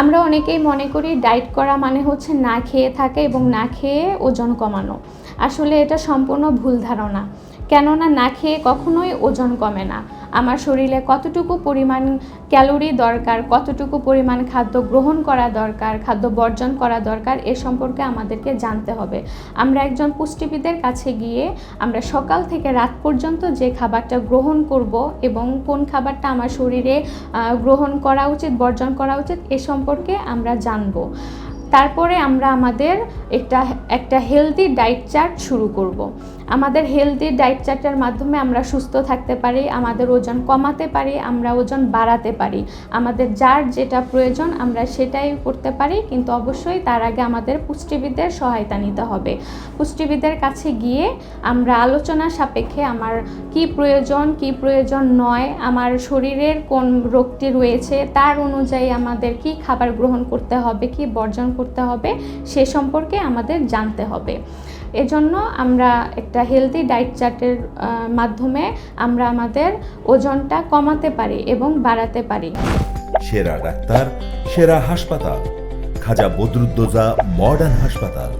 আমরা অনেকেই মনে করি ডায়েট করা মানে হচ্ছে না খেয়ে থাকা এবং না খেয়ে ওজন কমানো। আসলে এটা সম্পূর্ণ ভুল ধারণা। কেননা না খেয়ে কখনোই ওজন কমে না। আমার শরীরে কতটুকু পরিমাণ ক্যালোরি দরকার, কতটুকু পরিমাণ খাদ্য গ্রহণ করা দরকার, খাদ্য বর্জন করা দরকার, এ সম্পর্কে আমাদেরকে জানতে হবে। আমরা একজন পুষ্টিবিদের কাছে গিয়ে আমরা সকাল থেকে রাত পর্যন্ত যে খাবারটা গ্রহণ করব এবং কোন খাবারটা আমার শরীরে গ্রহণ করা উচিত, বর্জন করা উচিত, এ সম্পর্কে আমরা জানব। তারপরে আমরা আমাদের একটা একটা হেলদি ডায়েট চার্ট শুরু করব। আমাদের হেলদি ডায়েট চার্টের মাধ্যমে আমরা সুস্থ থাকতে পারি, আমাদের ওজন কমাতে পারি, আমরা ওজন বাড়াতে পারি। আমাদের যার যেটা প্রয়োজন আমরা সেটাই করতে পারি, কিন্তু অবশ্যই তার আগে আমাদের পুষ্টিবিদের সহায়তা নিতে হবে। পুষ্টিবিদের কাছে গিয়ে আমরা আলোচনা সাপেক্ষে আমার কি প্রয়োজন কি প্রয়োজন নয়, আমার শরীরের কোন রোগটি রয়েছে, তার অনুযায়ী আমাদের কি খাবার গ্রহণ করতে হবে, কি বর্জন করতে হবে, সে সম্পর্কে আমাদের জানতে হবে। এজন্য আমরা একটা হেলদি ডায়েট চার্টের মাধ্যমে আমরা আমাদের ওজনটা কমাতে পারি এবং বাড়াতে পারি। সেরা ডাক্তার, সেরা হাসপাতাল। খাজা বদরুদ্দোজা মডার্ন হাসপাতাল।